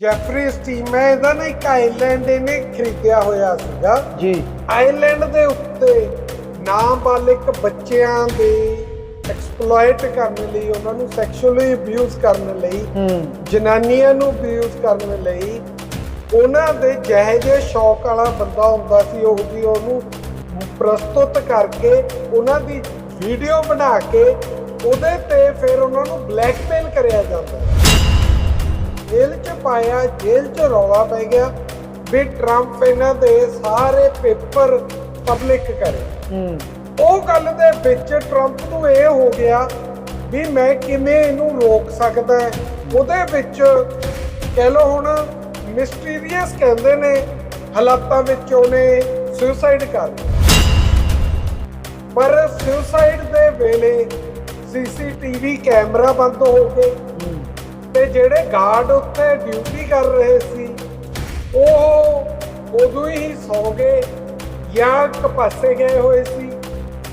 Jeffrey steam ਇਹਦਾ ਨਾ ਇੱਕ ਆਈਲੈਂਡ ਇਹਨੇ ਖਰੀਦਿਆ ਹੋਇਆ ਸੀਗਾ। ਜੀ। ਆਈਲੈਂਡ ਦੇ ਉੱਤੇ ਨਾਬਾਲਿਗ ਬੱਚਿਆਂ ਦੇ ਐਕਸਪਲੋਇਟ ਕਰਨ ਲਈ ਉਹਨਾਂ ਨੂੰ ਸੈਕਸ਼ੂਅਲੀ ਅਬਿਊਜ਼ ਕਰਨ ਲਈ ਜਨਾਨੀਆਂ ਨੂੰ ਅਬਿਊਜ਼ ਕਰਨ ਲਈ ਉਹਨਾਂ ਦੇ ਜਿਹੇ ਜਿਹੇ ਸ਼ੌਕ ਵਾਲਾ ਬੰਦਾ ਹੁੰਦਾ ਸੀ ਉਹ ਜੀ ਉਹਨੂੰ ਪ੍ਰਸਤੁਤ ਕਰਕੇ ਉਹਨਾਂ ਦੀ ਵੀਡੀਓ ਬਣਾ ਕੇ ਉਹਦੇ ਤੇ ਫਿਰ ਉਹਨਾਂ ਨੂੰ ਬਲੈਕਮੇਲ ਕਰਿਆ ਜਾਂਦਾ ਜੇਲ੍ਹ 'ਚ ਪਾਇਆ ਜੇਲ੍ਹ 'ਚ ਰੌਲਾ ਪੈ ਗਿਆ। ਵੀ ਟਰੰਪ ਇਹਨਾਂ ਦੇ ਸਾਰੇ ਪੇਪਰ ਪਬਲਿਕ ਕਰੇ। ਉਹ ਗੱਲ ਦੇ ਵਿੱਚ ਟਰੰਪ ਨੂੰ ਇਹ ਹੋ ਗਿਆ ਵੀ ਮੈਂ ਕਿਵੇਂ ਇਹਨੂੰ ਰੋਕ ਸਕਦਾ। ਉਹਦੇ ਵਿੱਚ ਕਹਿ ਲਓ ਹੁਣ ਮਿਸਟੀਰੀਅਸ ਕਹਿੰਦੇ ਨੇ ਹਾਲਾਤਾਂ ਵਿੱਚ ਉਹਨੇ ਸੁਸਾਈਡ ਕਰ ਪਰ ਸੁਸਾਈਡ ਦੇ ਵੇਲੇ ਸੀਸੀਟੀਵੀ ਕੈਮਰਾ ਬੰਦ ਹੋ ਗਏ। ਤੇ ਜਿਹੜੇ ਗਾਰਡ ਉੱਥੇ ਡਿਊਟੀ ਕਰ ਰਹੇ ਸੀ ਉਹ ਉਦੋਂ ਹੀ ਸੌ ਗਏ ਜਾਂ ਕਪਾਸੇ ਗਏ ਹੋਏ ਸੀ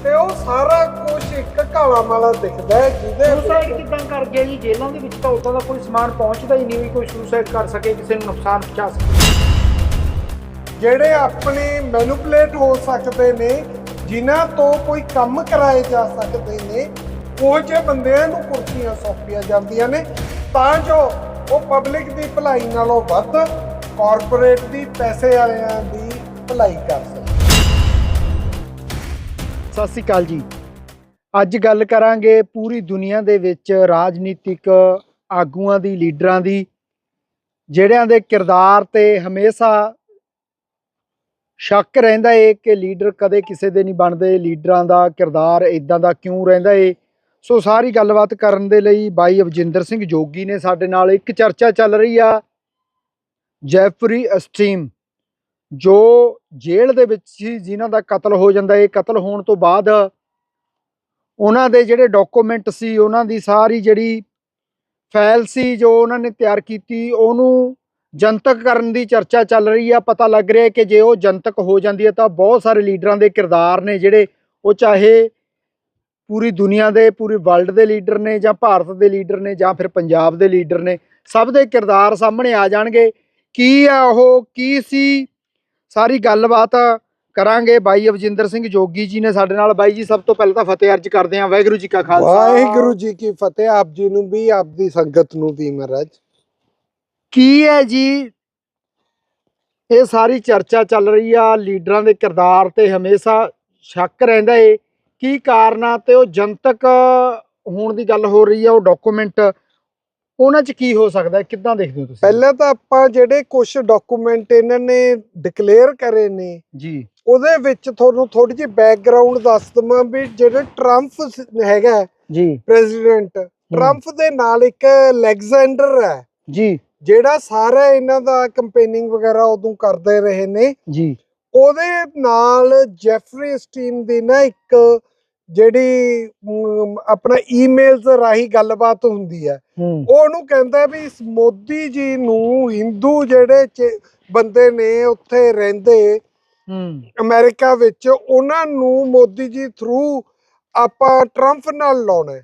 ਤੇ ਉਹ ਸਾਰਾ ਕੁਝ ਇੱਕ ਕਾਲਾ ਮਾਲਾ ਦਿਖਦਾ ਹੈ ਜਿਹਦੇ ਸੁਸਾਈਡ ਕਿਦਾਂ ਕਰ ਗਿਆ ਜੀ? ਜੇਲ੍ਹਾਂ ਦੇ ਵਿੱਚ ਤਾਂ ਉਦਾਂ ਦਾ ਕੋਈ ਸਮਾਨ ਪਹੁੰਚਦਾ ਹੀ ਨਹੀਂ ਵੀ ਕੋਈ ਸੁਸਾਈਡ ਕਰ ਸਕੇ ਕਿਸੇ ਨੂੰ ਨੁਕਸਾਨ ਪਹੁੰਚਾ ਸਕੇ। ਜਿਹੜੇ ਆਪਣੇ ਮੈਨੂਪਲੇਟ ਹੋ ਸਕਦੇ ਨੇ ਜਿਨ੍ਹਾਂ ਤੋਂ ਕੋਈ ਕੰਮ ਕਰਾਏ ਜਾ ਸਕਦੇ ਨੇ ਉਹ ਜਿਹੇ ਬੰਦਿਆਂ ਨੂੰ ਕੁਰਸੀਆਂ ਸੌਂਪੀਆਂ ਜਾਂਦੀਆਂ ਨੇ। ਤਾਂ ਜੋ ਉਹ ਪਬਲਿਕ ਦੀ ਭਲਾਈ ਨਾਲੋਂ ਵੱਧ ਕਾਰਪੋਰੇਟ ਦੀ ਪੈਸੇ ਵਾਲਿਆਂ ਦੀ ਭਲਾਈ ਕਰ ਸਕਣ ਸਤਿ ਸ੍ਰੀ ਅਕਾਲ ਜੀ। ਅੱਜ ਗੱਲ ਕਰਾਂਗੇ ਪੂਰੀ ਦੁਨੀਆ ਦੇ ਵਿੱਚ ਰਾਜਨੀਤਿਕ ਆਗੂਆਂ ਦੀ, ਲੀਡਰਾਂ ਦੀ, ਜਿਹੜਿਆਂ ਦੇ ਕਿਰਦਾਰ ਤੇ ਹਮੇਸ਼ਾ ਸ਼ੱਕ ਰਹਿੰਦਾ ਏ ਕਿ ਲੀਡਰ ਕਦੇ ਕਿਸੇ ਦੇ ਨਹੀਂ ਬਣਦੇ, ਲੀਡਰਾਂ ਦਾ ਕਿਰਦਾਰ ਇਦਾਂ ਦਾ ਕਿਉਂ ਰਹਿੰਦਾ ਏ? ਸੋ ਸਾਰੀ ਗੱਲਬਾਤ ਕਰਨ ਦੇ ਲਈ ਬਾਈ ਅਵਜਿੰਦਰ ਸਿੰਘ ਜੋਗੀ ਨੇ ਸਾਡੇ ਨਾਲ ਇੱਕ ਚਰਚਾ ਚੱਲ ਰਹੀ ਆ। ਜੈਫਰੀ ਅਸਟੀਮ, ਜੋ ਜੇਲ੍ਹ ਦੇ ਵਿੱਚ ਸੀ, ਜਿਨ੍ਹਾਂ ਦਾ ਕਤਲ ਹੋ ਜਾਂਦਾ ਹੈ। ਕਤਲ ਹੋਣ ਤੋਂ ਬਾਅਦ ਉਹਨਾਂ ਦੇ ਜਿਹੜੇ ਡਾਕੂਮੈਂਟ ਸੀ, ਉਹਨਾਂ ਦੀ ਸਾਰੀ ਜਿਹੜੀ ਫਾਈਲ ਸੀ, ਜੋ ਉਹਨਾਂ ਨੇ ਤਿਆਰ ਕੀਤੀ, ਉਹਨੂੰ ਜਨਤਕ ਕਰਨ ਦੀ ਚਰਚਾ ਚੱਲ ਰਹੀ ਆ। ਪਤਾ ਲੱਗ ਰਿਹਾ ਕਿ ਜੇ ਉਹ ਜਨਤਕ ਹੋ ਜਾਂਦੀ ਹੈ, ਤਾਂ ਬਹੁਤ ਸਾਰੇ ਲੀਡਰਾਂ ਦੇ ਕਿਰਦਾਰ ਨੇ ਜਿਹੜੇ, ਉਹ ਚਾਹੇ ਪੂਰੀ ਦੁਨੀਆ ਦੇ ਪੂਰੀ ਵਰਲਡ ਦੇ ਲੀਡਰ ਨੇ ਜਾਂ ਭਾਰਤ ਦੇ ਲੀਡਰ ਨੇ ਜਾਂ ਫਿਰ ਪੰਜਾਬ ਦੇ ਲੀਡਰ ਨੇ ਸਭ ਦੇ ਕਿਰਦਾਰ ਸਾਹਮਣੇ ਆ ਜਾਣਗੇ। ਕੀ ਆ ਉਹ? ਕੀ ਸੀ? ਸਾਰੀ ਗੱਲਬਾਤ ਕਰਾਂਗੇ। ਬਾਈ ਅਵਜਿੰਦਰ ਸਿੰਘ ਜੋਗੀ ਜੀ ਨੇ ਸਾਡੇ ਨਾਲ। ਬਾਈ ਜੀ ਸਭ ਤੋਂ ਪਹਿਲਾਂ ਤਾਂ ਫਤਿਹ ਅਰਜ ਕਰਦੇ ਹਾਂ। ਵਾਹਿਗੁਰੂ ਜੀ ਕਾ ਖਾਲਸਾ। ਵਾਹਿਗੁਰੂ ਜੀ ਕੀ ਫਤਿਹ। ਆਪ ਜੀ ਨੂੰ ਵੀ ਆਪ ਦੀ ਸੰਗਤ ਨੂੰ ਵੀ ਮਹਾਰਾਜ। ਕੀ ਹੈ ਜੀ? ਇਹ ਸਾਰੀ ਚਰਚਾ ਚੱਲ ਰਹੀ ਆ। ਲੀਡਰਾਂ ਦੇ ਕਿਰਦਾਰ ਤੇ ਹਮੇਸ਼ਾ ਸ਼ੱਕ ਰਹਿੰਦਾ ਏ। ਕੀ ਕਾਰਨ ਆ ਤੇ ਉਹ ਜਨਤਕ ਹੋਣ ਦੀ ਗੱਲ ਹੋ ਰਹੀ ਆ ਉਹ ਡਾਕੂਮੈਂਟ ਉਹਨਾਂ 'ਚ ਕੀ ਹੋ ਸਕਦਾ ਕਿੱਦਾਂ ਦੇਖਦੇ ਹੋ ਤੁਸੀਂ? ਪਹਿਲਾਂ ਤਾਂ ਆਪਾਂ ਜਿਹੜੇ ਕੁਝ ਡਾਕੂਮੈਂਟ ਇਹਨਾਂ ਨੇ ਡਿਕਲੇਅਰ ਕਰੇ ਨੇ ਜੀ। ਉਹਦੇ ਵਿੱਚ ਤੁਹਾਨੂੰ ਥੋੜੀ ਜਿਹੀ ਬੈਕਗ੍ਰਾਉਂਡ ਦੱਸ ਦਵਾਂ ਵੀ ਜਿਹੜੇ ਟਰੰਪ ਹੈਗਾ ਜੀ। ਪ੍ਰੈਜ਼ੀਡੈਂਟ ਟਰੰਪ ਦੇ ਨਾਲ ਇੱਕ ਅਲੈਗਜ਼ੈਂਡਰ ਹੈ। ਜੀ। ਜਿਹੜਾ ਸਾਰਾ ਇਹਨਾਂ ਦਾ ਕੰਪੇਨਿੰਗ ਵਗੈਰਾ ਉਦੋਂ ਕਰਦੇ ਰਹੇ ਨੇ ਜੀ। ਉਹਦੇ ਨਾਲ ਜੈਫਰੀ ਸਟੀਨ ਦੀ ਨਾ ਇੱਕ ਜਿਹੜੀ ਆਪਣਾ ਈਮੇਲਸ ਰਾਹੀਂ ਗੱਲਬਾਤ ਹੁੰਦੀ ਹੈ। ਉਹ ਉਹਨੂੰ ਕਹਿੰਦਾ ਵੀ ਇਸ ਮੋਦੀ ਜੀ ਨੂੰ ਹਿੰਦੂ ਜਿਹੜੇ ਬੰਦੇ ਨੇ ਉੱਥੇ ਰਹਿੰਦੇ ਅਮਰੀਕਾ ਵਿੱਚ ਉਹਨਾਂ ਨੂੰ ਮੋਦੀ ਜੀ ਥਰੂ ਆਪਾਂ ਟਰੰਪ ਨਾਲ ਲਾਉਣਾ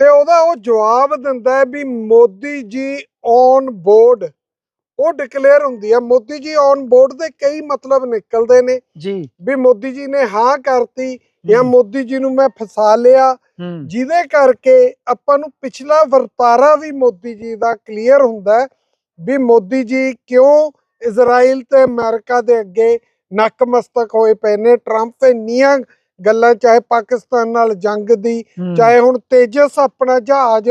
ਤੇ ਉਹਦਾ ਉਹ ਜਵਾਬ ਦਿੰਦਾ ਵੀ ਮੋਦੀ ਜੀ ਔਨ ਬੋਰਡ ਉਹ ਡਿਕਲੇਅਰ ਹੁੰਦੀ ਹੈ ਮੋਦੀ ਜੀ ਔਨ ਬੋਰਡ ਦੇ ਕਈ ਮਤਲਬ ਨਿਕਲਦੇ ਨੇ। ਜੀ। ਵੀ ਮੋਦੀ ਜੀ ਨੇ ਹਾਂ ਕਰਤੀ ਜਾਂ ਮੋਦੀ ਜੀ ਨੂੰ ਮੈਂ ਫਸਾ ਲਿਆ। ਜਿਹਦੇ ਕਰਕੇ ਆਪਾਂ ਨੂੰ ਪਿਛਲਾ ਵਰਤਾਰਾ ਵੀ ਮੋਦੀ ਜੀ ਦਾ ਕਲੀਅਰ ਹੁੰਦਾ ਵੀ ਮੋਦੀ ਜੀ ਕਿਉਂ ਇਜ਼ਰਾਈਲ ਤੇ ਅਮਰੀਕਾ ਦੇ ਅੱਗੇ ਨਕਮਸਤਕ ਹੋਏ ਪਏ ਨੇ। ਟਰੰਪ ਇੰਨੀਆਂ ਗੱਲਾਂ ਚਾਹੇ ਪਾਕਿਸਤਾਨ ਨਾਲ ਜੰਗ ਦੀ ਚਾਹੇ ਹੁਣ ਤੇਜਸ ਆਪਣਾ ਜਹਾਜ਼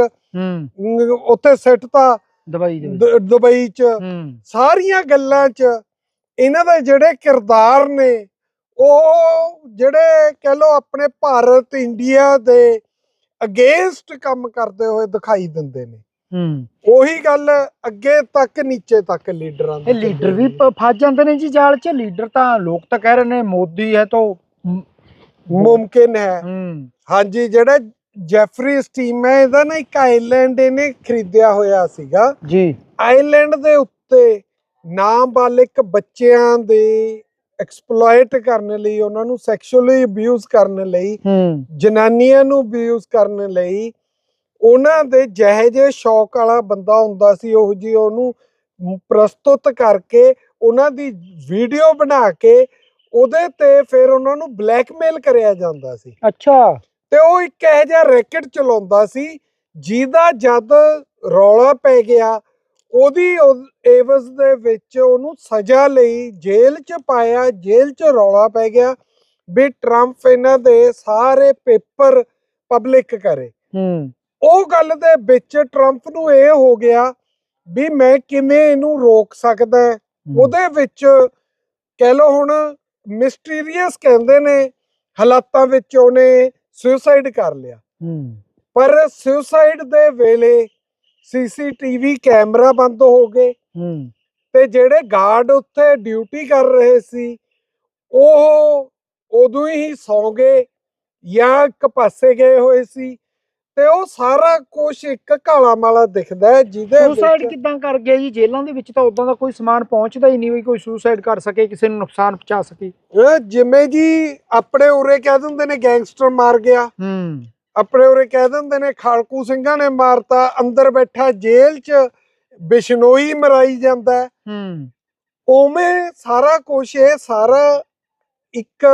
ਉੱਥੇ ਸਿੱਟਤਾ ਦਵਾਈ ਦੇ ਵਿੱਚ। ਦ- ਦੁਬਈ 'ਚ। ਹੂੰ। ਸਾਰੀਆਂ ਗੱਲਾਂ 'ਚ ਇਹਨਾਂ ਦੇ ਜਿਹੜੇ ਕਿਰਦਾਰ ਨੇ ਉਹ ਜਿਹੜੇ ਕਹਿ ਲੋ ਆਪਣੇ ਭਾਰਤ ਇੰਡੀਆ ਦੇ ਅਗੇਂਸਟ ਕੰਮ ਕਰਦੇ ਹੋਏ ਦਿਖਾਈ ਦਿੰਦੇ ਨੇ। ਹੂੰ। ਉਹੀ ਗੱਲ ਅੱਗੇ ਤੱਕ ਨੀਚੇ ਤੱਕ ਲੀਡਰਾਂ ਦੀ ਇਹ ਲੀਡਰ ਵੀ ਪ- ਫਸ ਜਾਂਦੇ ਨੇ ਜੀ ਜਾਲ 'ਚ। ਲੀਡਰ ਤਾਂ ਲੋਕ ਤਾਂ ਕਹਿ ਰਹੇ ਨੇ ਮੋਦੀ ਹੈ ਤਾਂ ਮੁਮਕਿਨ ਹੈ। ਹੂੰ। ਹਾਂਜੀ ਜਿਹੜਾ ਜੈਫਰੀ ਸਟੀਮ ਹੈ ਇਹਦਾ ਨਾ ਇੱਕ ਆਈਲੈਂਡ ਇਹਨੇ ਖਰੀਦਿਆ ਹੋਇਆ ਸੀਗਾ। ਜੀ। ਆਈਲੈਂਡ ਦੇ ਉੱਤੇ ਨਾਬਾਲਿਗ ਬੱਚਿਆਂ ਦੇ ਐਕਸਪਲੋਇਟ ਕਰਨ ਲਈ ਉਹਨਾਂ ਨੂੰ ਸੈਕਸ਼ੂਅਲੀ ਅਬਿਊਜ਼ ਕਰਨ ਲਈ ਜਨਾਨੀਆਂ ਨੂੰ ਅਬਿਊਜ਼ ਕਰਨ ਲਈ ਉਹਨਾਂ ਦੇ ਜਿਹੇ ਜਿਹੇ ਸ਼ੌਕ ਵਾਲਾ ਬੰਦਾ ਹੁੰਦਾ ਸੀ ਉਹ ਜੀ ਉਹਨੂੰ ਪ੍ਰਸਤੁਤ ਕਰਕੇ ਉਹਨਾਂ ਦੀ ਵੀਡੀਓ ਬਣਾ ਕੇ ਉਹਦੇ ਤੇ ਫਿਰ ਉਹਨਾਂ ਨੂੰ ਬਲੈਕਮੇਲ ਕਰਿਆ ਜਾਂਦਾ ਸੀ। ਅੱਛਾ। ਤੇ ਉਹ ਇੱਕ ਇਹੋ ਜਿਹਾ ਰੈਕਟ ਚਲਾਉਂਦਾ ਸੀ ਜਿਹਦਾ ਜਦ ਰੌਲਾ ਪੈ ਗਿਆ ਉਹਦੀ ਉਹ- ਏਵਜ਼ ਦੇ ਵਿੱਚ ਉਹਨੂੰ ਸਜ਼ਾ ਲਈ ਜੇਲ੍ਹ 'ਚ ਪਾਇਆ ਜੇਲ੍ਹ 'ਚ ਰੌਲਾ ਪੈ ਗਿਆ ਵੀ ਟਰੰਪ ਇਹਨਾਂ ਦੇ ਸਾਰੇ ਪੇਪਰ ਪਬਲਿਕ ਕਰੇ। ਹੂੰ। ਉਹ ਗੱਲ ਦੇ ਵਿੱਚ ਟਰੰਪ ਨੂੰ ਇਹ ਹੋ ਗਿਆ ਵੀ ਮੈਂ ਕਿਵੇਂ ਇਹਨੂੰ ਰੋਕ ਸਕਦਾ। ਉਹਦੇ ਵਿੱਚ ਕਹਿ ਲਓ ਹੁਣ ਮਿਸਟੀਰੀਅਸ ਕਹਿੰਦੇ ਨੇ ਹਾਲਾਤਾਂ ਵਿੱਚ ਉਹਨੇ ਸੁਸਾਈਡ ਕਰ ਲਿਆ। ਪਰ ਸੁਸਾਈਡ ਦੇ ਵੇਲੇ ਸੀਸੀਟੀਵੀ ਕੈਮਰਾ ਬੰਦ ਹੋ ਗਏ। ਤੇ ਜਿਹੜੇ ਗਾਰਡ ਉੱਥੇ ਡਿਊਟੀ ਕਰ ਰਹੇ ਸੀ ਉਹ ਉਦੋਂ ਹੀ ਸੌਂ ਗਏ ਜਾਂ ਇੱਕ ਪਾਸੇ ਗਏ ਹੋਏ ਸੀ। ਤੇ ਉਹ ਸਾਰਾ ਕੁਝ ਇੱਕ ਕਾਲਾ ਮਾਲਾ ਦਿਖਦਾ ਹੈ ਜਿਹਦੇ ਸੁਸਾਈਡ ਵਿੱਚ ਕਿਦਾਂ ਕਰ ਗਿਆ ਜੀ? ਜੇਲ੍ਹਾਂ ਦੇ ਵਿੱਚ ਤਾਂ ਉਦਾਂ ਦਾ ਕੋਈ ਸਮਾਨ ਪਹੁੰਚਦਾ ਹੀ ਨਹੀਂ ਵੀ ਕੋਈ ਸੁਸਾਈਡ ਕਰ ਸਕੇ ਕਿਸੇ ਨੂੰ ਨੁਕਸਾਨ ਪਹੁੰਚਾ ਸਕੇ। ਅਹ ਜਿਵੇਂ ਜੀ ਆਪਣੇ ਉਰੇ ਕਹਿ ਦਿੰਦੇ ਨੇ ਗੈਂਗਸਟਰ ਮਾਰ ਗਿਆ। ਹੂੰ। ਆਪਣੇ ਉਰੇ ਕਹਿ ਦਿੰਦੇ ਨੇ ਖਾਲਕੂ ਸਿੰਘਾਂ ਨੇ ਮਾਰਤਾ ਅੰਦਰ ਬੈਠਾ ਜੇਲ੍ਹ 'ਚ ਬਿਸ਼ਨੋਈ ਮਰਾਈ ਜਾਂਦਾ ਹੈ। ਉਵੇਂ ਸਾਰਾ ਕੁਝ ਇਹ ਸਾਰਾ ਇੱਕ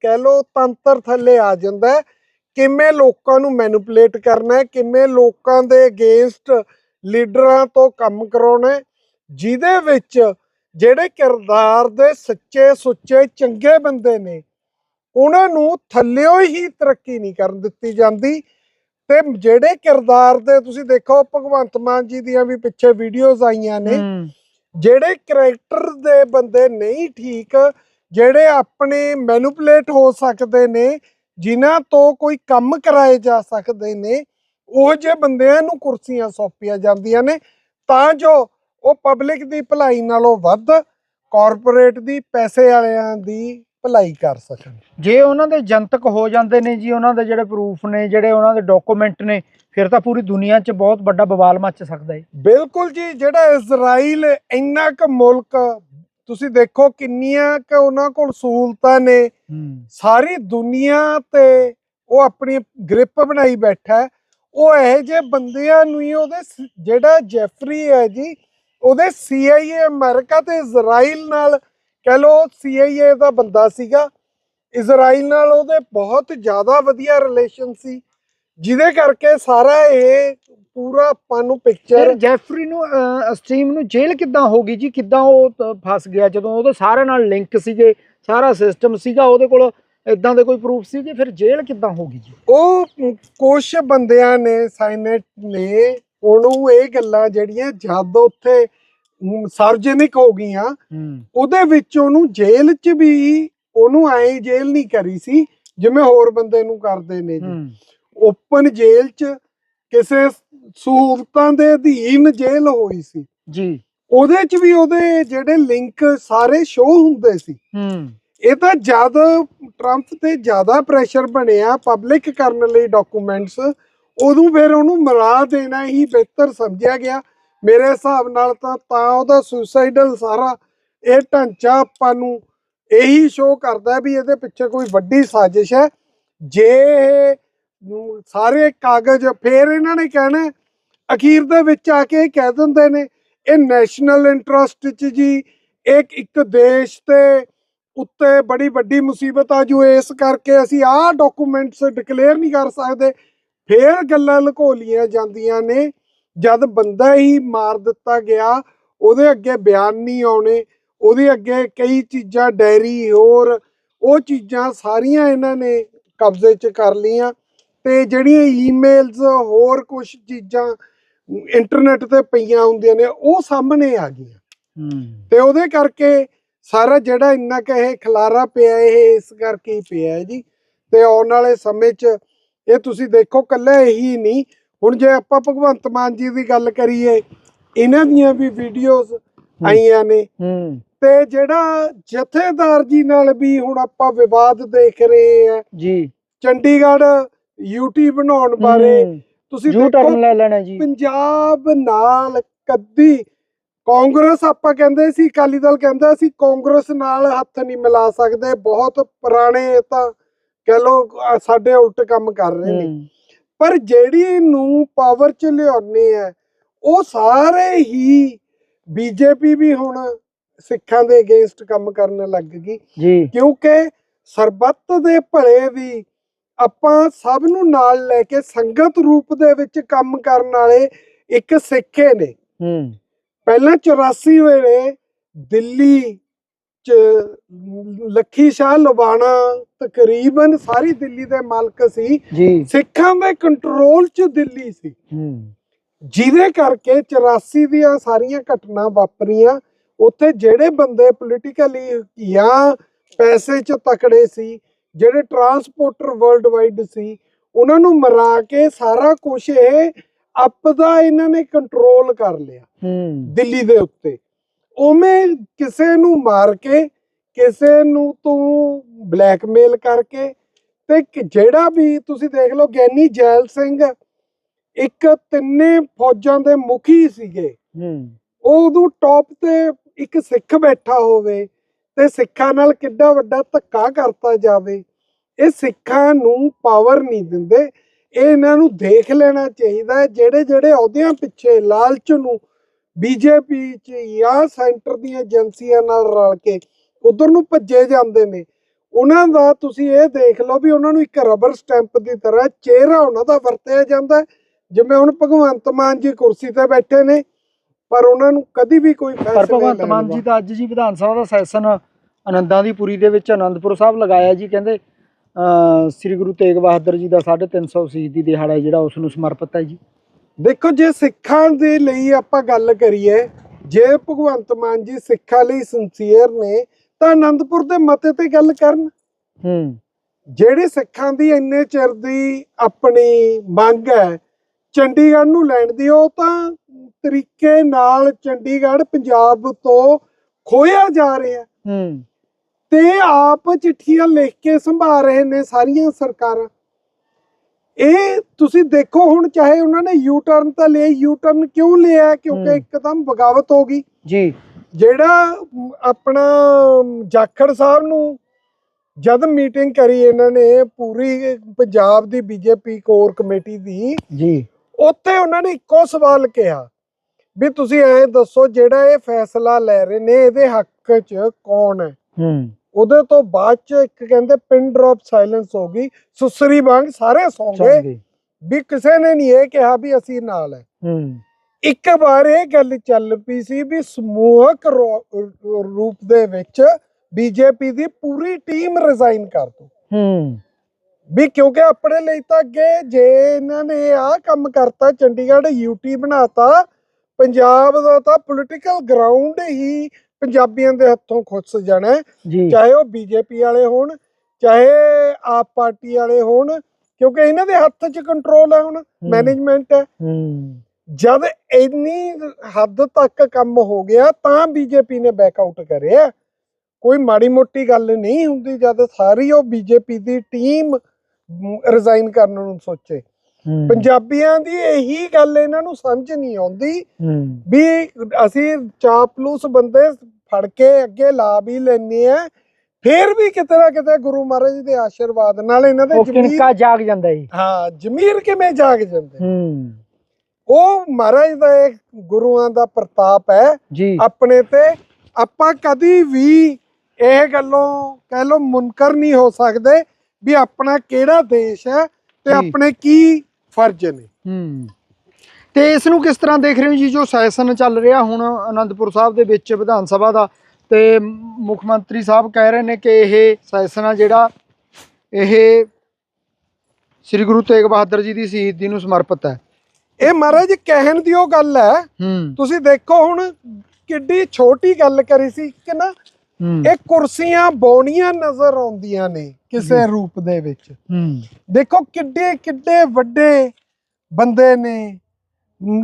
ਕਹਿ ਲੋ ਤੰਤਰ ਥੱਲੇ ਆ ਜਾਂਦਾ ਹੈ। ਕਿਵੇਂ ਲੋਕਾਂ ਨੂੰ ਮੈਨੂਪਲੇਟ ਕਰਨਾ ਹੈ ਕਿਵੇਂ ਲੋਕਾਂ ਦੇ ਅਗੇਂਸਟ ਲੀਡਰਾਂ ਤੋਂ ਕੰਮ ਕਰਾਉਣਾ ਜਿਹਦੇ ਵਿੱਚ ਜਿਹੜੇ ਕਿਰਦਾਰ ਦੇ ਸੱਚੇ ਸੁੱਚੇ ਚੰਗੇ ਬੰਦੇ ਨੇ ਉਹਨਾਂ ਨੂੰ ਥੱਲਿਓ ਹੀ ਤਰੱਕੀ ਨਹੀਂ ਕਰਨ ਦਿੱਤੀ ਜਾਂਦੀ। ਤੇ ਜਿਹੜੇ ਕਿਰਦਾਰ ਦੇ ਤੁਸੀਂ ਦੇਖੋ ਭਗਵੰਤ ਮਾਨ ਜੀ ਦੀਆਂ ਵੀ ਪਿੱਛੇ ਵੀਡੀਓਜ਼ ਆਈਆਂ ਨੇ ਜਿਹੜੇ ਕਰੈਕਟਰ ਦੇ ਬੰਦੇ ਨਹੀਂ ਠੀਕ ਜਿਹੜੇ ਆਪਣੇ ਮੈਨੂਪਲੇਟ ਹੋ ਸਕਦੇ ਨੇ ਜਿਨ੍ਹਾਂ ਤੋਂ ਕੋਈ ਕੰਮ ਕਰਾਏ ਜਾ ਸਕਦੇ ਨੇ ਉਹ ਜੇ ਬੰਦਿਆਂ ਨੂੰ ਕੁਰਸੀਆਂ ਸੌਂਪੀਆਂ ਜਾਂਦੀਆਂ ਨੇ ਤਾਂ ਜੋ ਉਹ ਪਬਲਿਕ ਦੀ ਭਲਾਈ ਨਾਲੋਂ ਵੱਧ ਕਾਰਪੋਰੇਟ ਦੀ ਪੈਸੇ ਵਾਲਿਆਂ ਦੀ ਭਲਾਈ ਕਰ ਸਕਣ। ਜੇ ਉਹਨਾਂ ਦੇ ਜਨਤਕ ਹੋ ਜਾਂਦੇ ਨੇ ਜੀ ਉਹਨਾਂ ਦੇ ਜਿਹੜੇ ਪ੍ਰੂਫ ਨੇ ਜਿਹੜੇ ਉਹਨਾਂ ਦੇ ਡਾਕੂਮੈਂਟ ਨੇ ਫਿਰ ਤਾਂ ਪੂਰੀ ਦੁਨੀਆ 'ਚ ਬਹੁਤ ਵੱਡਾ ਬਵਾਲ ਮਚ ਸਕਦਾ ਹੈ ਬਿਲਕੁਲ ਜੀ ਜਿਹੜਾ ਇਜ਼ਰਾਈਲ ਇੰਨਾ ਕੁ ਮੁਲਕ ਤੁਸੀਂ ਦੇਖੋ ਕਿੰਨੀਆਂ ਕੁ ਉਹਨਾਂ ਕੋਲ ਸਹੂਲਤਾਂ ਨੇ। ਸਾਰੀ ਦੁਨੀਆ ਤੇ ਉਹ ਆਪਣੀ ਗ੍ਰਿਪ ਬਣਾਈ ਬੈਠਾ ਉਹ ਇਹੋ ਜਿਹੇ ਬੰਦਿਆਂ ਨੂੰ ਹੀ ਉਹਦੇ ਜਿਹੜਾ ਜੈਫਰੀ ਹੈ ਜੀ ਉਹਦੇ CIA ਅਮਰੀਕਾ ਤੇ ਇਜ਼ਰਾਈਲ ਨਾਲ ਕਹ ਲੋ CIA ਦਾ ਬੰਦਾ ਸੀਗਾ। ਇਜ਼ਰਾਈਲ ਨਾਲ ਉਹਦੇ ਬਹੁਤ ਜ਼ਿਆਦਾ ਵਧੀਆ ਰਿਲੇਸ਼ਨ ਸੀ। ਜਿਹਦੇ ਕਰਕੇ ਸਾਰਾ ਇਹ ਪੂਰਾ ਆਪਾਂ ਨੂੰ ਫਿਰ ਪਿਕਚਰ ਜੈਫਰੀ ਨੂੰ ਸਟੀਮ ਨੂੰ ਜੇਲ੍ਹ ਕਿੱਦਾਂ ਹੋ ਗਈ ਜੀ? ਕਿੱਦਾਂ ਉਹ ਤ- ਫਸ ਗਿਆ? ਜਦੋਂ ਉਹਦੇ ਸਾਰੇ ਨਾਲ ਲਿੰਕ ਸੀਗੇ ਸਾਰਾ ਸਿਸਟਮ ਸੀਗਾ ਉਹਦੇ ਕੋਲ ਇਦਾਂ ਦੇ ਕੋਈ ਪ੍ਰੂਫ ਸੀਗੇ? ਫਿਰ ਜੇਲ੍ਹ ਕਿੱਦਾਂ ਹੋ ਗਈ ਜੀ? ਉਹ ਕੁਝ ਬੰਦਿਆਂ ਨੇ ਸਾਈਨੇਟ ਨੇ ਉਹਨੂੰ ਇਹ ਗੱਲਾਂ ਜਿਹੜੀਆਂ ਜਦ ਉੱਥੇ ਮ, ਸਾਰਵਜਨਿਕ ਹੋ ਗਈਆਂ ਹੂੰ। ਉਹਦੇ ਵਿੱਚ ਉਹਨੂੰ ਜੇਲ੍ਹ 'ਚ ਵੀ ਉਹਨੂੰ ਐਂ ਜੇਲ੍ਹ ਨਹੀਂ ਕਰੀ ਸੀ ਜਿਵੇਂ ਹੋਰ ਬੰਦੇ ਨੂੰ ਕਰਦੇ ਨੇ ਜੀ। ਓਪਨ ਜੇਲ੍ਹ 'ਚ ਕਿਸੇ ਸਹੂਲਤਾਂ ਦੇ ਅਧੀਨ ਜੇਲ੍ਹ ਹੋਈ ਸੀ। ਜੀ। ਉਹਦੇ 'ਚ ਵੀ ਉਹਦੇ ਜਿਹੜੇ ਲਿੰਕ ਸਾਰੇ ਸ਼ੋਅ ਹੁੰਦੇ ਸੀ। ਹੂੰ। ਇਹ ਤਾਂ ਜਦ ਟਰੰਪ ਤੇ ਜ਼ਿਆਦਾ ਪ੍ਰੈਸ਼ਰ ਬਣਿਆ ਪਬਲਿਕ ਕਰਨ ਲਈ ਡਾਕੂਮੈਂਟਸ ਉਦੋਂ ਫਿਰ ਉਹਨੂੰ ਮਰਾ ਦੇਣਾ ਹੀ ਬਿਹਤਰ ਸਮਝਿਆ ਗਿਆ। ਮੇਰੇ ਹਿਸਾਬ ਨਾਲ ਤਾਂ ਤਾਂ ਉਹਦਾ ਸੁਸਾਈਡਲ ਸਾਰਾ ਇਹ ਢਾਂਚਾ ਆਪਾਂ ਨੂੰ ਇਹੀ ਸ਼ੋਅ ਕਰਦਾ ਵੀ ਇਹਦੇ ਪਿੱਛੇ ਕੋਈ ਵੱਡੀ ਸਾਜ਼ਿਸ਼ ਹੈ। ਜੇ ਇਹ ਸਾਰੇ ਕਾਗਜ਼ ਫਿਰ ਇਹਨਾਂ ਨੇ ਕਹਿਣਾ ਅਖੀਰ ਦੇ ਵਿੱਚ ਆ ਕੇ ਇਹ ਕਹਿ ਦਿੰਦੇ ਨੇ, ਇਹ ਨੈਸ਼ਨਲ ਇੰਟਰਸਟ 'ਚ ਜੀ, ਇੱਕ ਇੱਕ ਦੇਸ਼ ਤੇ ਉੱਤੇ ਬੜੀ ਵੱਡੀ ਮੁਸੀਬਤ ਆ ਜੋ, ਇਸ ਕਰਕੇ ਅਸੀਂ ਆਹ ਡਾਕੂਮੈਂਟਸ ਡਿਕਲੇਅਰ ਨਹੀਂ ਕਰ ਸਕਦੇ। ਫੇਰ ਗੱਲਾਂ ਲੁਕੋ ਜਾਂਦੀਆਂ ਨੇ, ਜਦ ਬੰਦਾ ਹੀ ਮਾਰ ਦਿੱਤਾ ਗਿਆ, ਉਹਦੇ ਅੱਗੇ ਬਿਆਨ ਨਹੀਂ ਆਉਣੇ, ਉਹਦੇ ਅੱਗੇ ਕਈ ਚੀਜ਼ਾਂ, ਡੈਰੀ, ਹੋਰ, ਉਹ ਚੀਜ਼ਾਂ ਸਾਰੀਆਂ ਇਹਨਾਂ ਨੇ ਕਬਜ਼ੇ 'ਚ ਕਰ ਲਈਆਂ। ਤੇ ਜਿਹੜੀਆਂ ਈਮੇਲਸ ਹੋਰ ਕੁਝ ਚੀਜ਼ਾਂ ਇੰਟਰਨੈਟ ਤੇ ਪਈਆਂ ਹੁੰਦੀਆਂ ਨੇ ਉਹ ਸਾਹਮਣੇ ਆ ਗਈਆਂ। ਹੂੰ। ਤੇ ਉਹਦੇ ਕਰਕੇ ਸਾਰਾ ਜਿਹੜਾ ਇੰਨਾ ਕੁ ਇਹ ਖਲਾਰਾ ਪਿਆ ਇਹ ਇਸ ਕਰਕੇ ਹੀ ਪਿਆ ਹੈ ਜੀ। ਤੇ ਆਉਣ ਵਾਲੇ ਸਮੇਂ 'ਚ ਇਹ ਤੁਸੀਂ ਦੇਖੋ ਕੱਲਾ ਇਹੀ ਨਹੀਂ ਹੁਣ ਜੇ ਆਪਾਂ ਭਗਵੰਤ ਮਾਨ ਜੀ ਦੀ ਗੱਲ ਕਰੀਏ ਇਹਨਾਂ ਦੀਆਂ ਵੀ ਵੀਡੀਓਜ਼ ਆਈਆਂ ਨੇ। ਹੂੰ। ਤੇ ਜਿਹੜਾ ਜਥੇਦਾਰ ਜੀ ਨਾਲ ਵੀ ਹੁਣ ਆਪਾਂ ਵਿਵਾਦ ਦੇਖ ਰਹੇ ਆ ਜੀ। ਚੰਡੀਗੜ੍ਹ ਯੂਟੀ ਬਣਾਉਣ ਬਾਰੇ। ਤੁਸੀਂ ਜੂ ਦੇਖੋ ਟਰਨ ਲੈ ਲੈਣਾ ਜੀ। ਪੰਜਾਬ ਨਾਲ ਕਦੀ ਕਾਂਗਰਸ ਆਪਾਂ ਕਹਿੰਦੇ ਸੀ ਅਕਾਲੀ ਦਲ ਕਹਿੰਦਾ ਸੀ ਕਾਂਗਰਸ ਨਾਲ ਹੱਥ ਨਹੀਂ ਮਿਲਾ ਸਕਦੇ ਬਹੁਤ ਪੁਰਾਣੇ ਤਾਂ ਕਹਿ ਲੋ ਸਾਡੇ ਉਲਟ ਕੰਮ ਕਰ ਰਹੇ ਨੇ। ਹੂੰ। ਪਰ ਜਿਹੜੀ ਨੂੰ ਪਾਵਰ ਚ ਲਿਆਉਣੇ ਆ ਉਹ ਸਾਰੇ ਹੀ ਬੀਜੇਪੀ ਵੀ ਹੁਣ ਸਿੱਖਾਂ ਦੇ ਅਗੇਂਸਟ ਕੰਮ ਕਰਨ ਲੱਗ ਗਈ। ਕਿਉਂਕਿ ਸਰਬੱਤ ਦੇ ਭਲੇ ਦੀ ਆਪਾਂ ਸਭ ਨੂੰ ਨਾਲ ਲੈ ਕੇ ਸੰਗਤ ਰੂਪ ਦੇ ਵਿੱਚ ਕੰਮ ਕਰਨ ਵਾਲੇ ਇੱਕ ਸਿੱਖੇ ਨੇ। ਹੂੰ। ਪਹਿਲਾਂ 84 ਵੇਲੇ ਦਿੱਲੀ ਚ ਲੱਖੀ ਸ਼ਾਹ ਲਵਾਣਾ ਤਕਰੀਬਨ ਸਾਰੀ ਦਿੱਲੀ ਦੇ ਮਾਲਕ ਸੀ। ਸਿੱਖਾਂ ਦੇ ਕੰਟਰੋਲ 'ਚ ਦਿੱਲੀ ਸੀ। ਹੂੰ। ਜਿਹਦੇ ਕਰਕੇ 84 ਦੀਆਂ ਸਾਰੀਆਂ ਘਟਨਾ ਵਾਪਰੀਆਂ। ਉੱਥੇ ਜਿਹੜੇ ਬੰਦੇ ਪੋਲੀਟੀਕਲੀ ਜਾਂ ਪੈਸੇ 'ਚ ਤਕੜੇ ਸੀ ਜਿਹੜੇ ਟਰਾਂਸਪੋਰਟਰ ਵਰਲਡ ਵਾਈਡ ਸੀ ਉਹਨਾਂ ਨੂੰ ਮਰਾ ਕੇ ਸਾਰਾ ਕੁਝ ਇਹ ਆਪਦਾ ਇਹਨਾਂ ਨੇ ਕੰਟਰੋਲ ਕਰ ਲਿਆ। ਹੂੰ। ਦਿੱਲੀ ਦੇ ਉੱਤੇ। ਉਵੇਂ ਕਿਸੇ ਨੂੰ ਮਾਰ ਕੇ ਕਿਸੇ ਨੂੰ ਤੂੰ ਬਲੈਕਮੇਲ ਕਰਕੇ ਤੇ ਜਿਹੜਾ ਵੀ ਤੁਸੀਂ ਦੇਖ ਲਓ ਗਿਆਨੀ ਜੈਲ ਸਿੰਘ ਇੱਕ ਤਿੰਨੇ ਫੌਜਾਂ ਦੇ ਮੁਖੀ ਸੀਗੇ। ਹੂੰ। ਉਹ ਉਦੋਂ ਟੌਪ ਤੇ ਇੱਕ ਸਿੱਖ ਬੈਠਾ ਹੋਵੇ ਤੇ ਸਿੱਖਾਂ ਨਾਲ ਕਿੱਡਾ ਵੱਡਾ ਧੱਕਾ ਕਰਤਾ ਜਾਵੇ। ਇਹ ਸਿੱਖਾਂ ਨੂੰ ਪਾਵਰ ਨਹੀਂ ਦਿੰਦੇ। ਇਹ ਇਹਨਾਂ ਨੂੰ ਦੇਖ ਲੈਣਾ ਚਾਹੀਦਾ ਜਿਹੜੇ ਜਿਹੜੇ ਅਹੁਦਿਆਂ ਪਿੱਛੇ ਲਾਲਚ ਨੂੰ ਬੀਜੇਪੀ ਚ ਜਾਂ ਸੈਂਟਰ ਦੀਆਂ ਏਜੰਸੀਆਂ ਨਾਲ ਰਲ ਕੇ ਉਧਰ ਨੂੰ ਭੱਜੇ ਜਾਂਦੇ ਨੇ, ਉਹਨਾਂ ਦਾ ਤੁਸੀਂ ਇਹ ਦੇਖ ਲਓ ਵੀ ਉਹਨਾਂ ਨੂੰ ਇੱਕ ਰਬਰ ਸਟੈਂਪ ਦੀ ਤਰ੍ਹਾਂ ਚਿਹਰਾ ਉਹਨਾਂ ਦਾ ਵਰਤਿਆ ਜਾਂਦਾ ਜਿਵੇਂ ਹੁਣ ਭਗਵੰਤ ਮਾਨ ਜੀ ਕੁਰਸੀ ਤੇ ਬੈਠੇ ਨੇ ਪਰ ਉਹਨਾਂ ਨੂੰ ਕਦੀ ਵੀ ਕੋਈ ਪਰ ਫੈਸਲਾ ਭਗਵੰਤ ਮਾਨ ਜੀ ਤਾਂ ਅੱਜ ਜੀ ਵਿਧਾਨ ਸਭਾ ਦਾ ਸੈਸ਼ਨ ਆਨੰਦਾਂ ਦੀ ਪੁਰੀ ਦੇ ਵਿੱਚ ਆਨੰਦਪੁਰ ਸਾਹਿਬ ਲਗਾਇਆ ਜੀ ਕਹਿੰਦੇ ਸ੍ਰੀ ਗੁਰੂ ਤੇਗ ਬਹਾਦਰ ਜੀ ਦਾ 350 ਸ਼ਹੀਦੀ ਦਿਹਾੜਾ ਜਿਹੜਾ ਉਸ ਨੂੰ ਸਮਰਪਿਤ ਹੈ ਜੀ। ਦੇਖੋ ਜੇ ਸਿੱਖਾਂ ਦੇ ਲਈ ਆਪਾਂ ਗੱਲ ਕਰੀਏ ਜੇ ਭਗਵੰਤ ਮਾਨ ਜੀ ਸਿੱਖਾਂ ਲਈ ਸਿੰਸੀਅਰ ਨੇ ਤਾਂ ਆਨੰਦਪੁਰ ਦੇ ਮਤੇ ਤੇ ਗੱਲ ਕਰਨ। ਹੂੰ। ਜਿਹੜੀ ਸਿੱਖਾਂ ਦੀ ਇੰਨੇ ਚਿਰ ਦੀ ਆਪਣੀ ਮੰਗ ਹੈ ਚੰਡੀਗੜ੍ਹ ਨੂੰ ਲੈਣ ਦੀ ਉਹ ਤਾਂ ਤਰੀਕੇ ਨਾਲ ਚੰਡੀਗੜ੍ਹ ਪੰਜਾਬ ਤੋਂ ਖੋਇਆ ਜਾ ਰਿਹਾ ਹੂੰ। ਤੇ ਆਪ ਚਿੱਠੀਆਂ ਲਿਖ ਕੇ ਸੰਭਾਲ ਰਹੇ ਨੇ ਸਾਰੀਆਂ ਸਰਕਾਰਾਂ। ਇਹ ਤੁਸੀਂ ਦੇਖੋ ਹੁਣ ਚਾਹੇ ਉਹਨਾਂ ਨੇ ਯੂ ਟਰਨ ਤਾਂ ਲਿਆ ਯੂ ਟਰਨ ਕਿਉਂ ਲਿਆ? ਕਿਉਂਕਿ। ਇੱਕਦਮ ਬਗਾਵਤ ਹੋ ਗਈ। ਜੀ। ਜਿਹੜਾ ਆਪਣਾ ਜਾਖੜ ਸਾਹਿਬ ਨੂੰ ਜਦ ਮੀਟਿੰਗ ਕਰੀ ਇਹਨਾਂ ਨੇ ਪੂਰੀ ਪੰਜਾਬ ਦੀ ਬੀਜੇਪੀ ਕੋਰ ਕਮੇਟੀ ਦੀ ਜੀ। ਉੱਥੇ ਉਹਨਾਂ ਨੇ ਇੱਕੋ ਸਵਾਲ ਕਿਹਾ ਵੀ ਤੁਸੀਂ ਐਂ ਦੱਸੋ ਜਿਹੜਾ ਇਹ ਫੈਸਲਾ ਲੈ ਰਹੇ ਨੇ ਇਹਦੇ ਹੱਕ 'ਚ ਕੌਣ ਹੈ? ਹੂੰ। ਉਹਦੇ ਤੋਂ ਬਾਅਦ 'ਚ ਇੱਕ ਕਹਿੰਦੇ ਪਿਨ ਡ੍ਰੌਪ ਸਾਇਲੈਂਸ ਹੋ ਗਈ ਸੁਸਰੀ ਵਾਂਗ ਸਾਰੇ ਸੌਂ ਗਏ ਵੀ ਕਿਸੇ ਨੇ ਨਹੀਂ ਇਹ ਕਿਹਾ ਵੀ ਅਸੀਂ ਨਾਲ ਹੈ। ਹੂੰ। ਇੱਕ ਵਾਰ ਇਹ ਗੱਲ ਚੱਲ ਪਈ ਸੀ ਵੀ ਸਮੂਹਕ ਰੂਪ ਦੇ ਵਿੱਚ ਬੀਜੇਪੀ ਦੀ ਪੂਰੀ ਟੀਮ ਰਿਜ਼ਾਈਨ ਕਰ ਦੋ। ਹੂੰ। ਵੀ ਕਿਉਂਕਿ ਆਪਣੇ ਲਈ ਤਾਂ ਅੱਗੇ ਜੇ ਇਹਨਾਂ ਨੇ ਆਹ ਕੰਮ ਕਰਤਾ ਚੰਡੀਗੜ੍ਹ ਯੂਟੀ ਬਣਾਤਾ ਪੰਜਾਬ ਦਾ ਤਾਂ ਪੋਲਿਟੀਕਲ ਗਰਾਊਂਡ ਹੀ ਪੰਜਾਬੀਆਂ ਦੇ ਹੱਥੋਂ ਖੁੱਸ ਜਾਣਾ ਚਾਹੇ ਉਹ ਬੀਜੇਪੀ ਵਾਲੇ ਹੋਣ ਚਾਹੇ ਆਪ ਪਾਰਟੀ ਵਾਲੇ ਹੋਣ ਕਿਉਂਕਿ ਇਹਨਾਂ ਦੇ ਹੱਥ 'ਚ ਕੰਟਰੋਲ ਹੈ ਹੁਣ ਮੈਨੇਜਮੈਂਟ ਹੈ। ਜਦ ਇੰਨੀ ਹੱਦ ਤੱਕ ਕੰਮ ਹੋ ਗਿਆ ਤਾਂ ਬੀਜੇਪੀ ਨੇ ਬੈਕਆਊਟ ਕਰਿਆ। ਕੋਈ ਮਾੜੀ ਮੋਟੀ ਗੱਲ ਨਹੀਂ ਹੁੰਦੀ ਜਦ ਸਾਰੀ ਉਹ ਬੀਜੇਪੀ ਦੀ ਟੀਮ ਰਿਜ਼ਾਈਨ ਕਰਨ ਨੂੰ ਸੋਚੇ। ਪੰਜਾਬੀਆਂ ਦੀ ਇਹੀ ਗੱਲ ਇਹਨਾਂ ਨੂੰ ਸਮਝ ਨਹੀਂ ਆਉਂਦੀ ਵੀ ਅਸੀਂ ਚਾਪਲੂਸ ਬੰਦੇ ਫੜ ਕੇ ਅੱਗੇ ਲਾ ਵੀ ਲੈਨੇ ਆ ਫੇਰ ਵੀ ਕਿਤੇ ਨਾ ਕਿਤੇ ਗੁਰੂ ਮਹਾਰਾਜ ਦੇ ਆਸ਼ੀਰਵਾਦ ਨਾਲ ਇਹਨਾਂ ਦੇ ਜ਼ਮੀਰ ਕਿਨਕਾ ਜਾਗ ਜਾਂਦਾ ਜੀ। ਹਾਂ ਜ਼ਮੀਰ ਕਿਵੇਂ ਜਾਗ ਜਾਂਦੇ? ਹੂੰ। ਉਹ ਮਹਾਰਾਜ ਦਾ ਇੱਕ ਗੁਰੂਆਂ ਦਾ ਪ੍ਰਤਾਪ ਹੈ। ਆਪਣੇ ਤੇ ਆਪਾਂ ਕਦੀ ਵੀ ਇਹ ਗੱਲੋਂ ਕਹਿ ਲੋ ਮੁਨਕਰ ਨਹੀਂ ਹੋ ਸਕਦੇ। ਵੀ ਆਪਣਾ ਕਿਹੜਾ ਦੇਸ਼ ਹੈ ਤੇ। ਆਪਣੇ ਕੀ ਫਰਜ਼ ਨੇ। ਹੂੰ। ਤੇ ਇਸ ਨੂੰ ਕਿਸ ਤਰ੍ਹਾਂ ਦੇਖ ਰਹੇ ਹੋ ਜੀ ਜੋ ਸੈਸ਼ਨ ਚੱਲ ਰਿਹਾ ਹੁਣ ਆਨੰਦਪੁਰ ਸਾਹਿਬ ਦੇ ਵਿੱਚ ਵਿਧਾਨ ਸਭਾ ਦਾ ਤੇ ਮੁੱਖ ਮੰਤਰੀ ਸਾਹਿਬ ਕਹਿ ਰਹੇ ਨੇ ਕਿ ਇਹ ਸੈਸ਼ਨ ਆ ਜਿਹੜਾ ਇਹ ਸ੍ਰੀ ਗੁਰੂ ਤੇਗ ਬਹਾਦਰ ਜੀ ਦੀ ਸ਼ਹੀਦੀ ਨੂੰ ਸਮਰਪਿਤ ਹੈ। ਇਹ ਮਹਾਰਾਜ ਕਹਿਣ ਦੀ ਉਹ ਗੱਲ ਹੈ। ਤੁਸੀਂ ਦੇਖੋ ਹੁਣ ਕਿੱਡੀ ਛੋਟੀ ਗੱਲ ਕਰੀ ਸੀ ਕਿ ਨਾ ਇਹ ਕੁਰਸੀਆਂ ਬੌਣੀਆਂ ਨਜ਼ਰ ਆਉਂਦੀਆਂ ਨੇ ਕਿਸੇ ਰੂਪ ਦੇ ਵਿੱਚ। ਦੇਖੋ ਕਿੱਡੇ ਕਿੱਡੇ ਵੱਡੇ ਬੰਦੇ ਨੇ।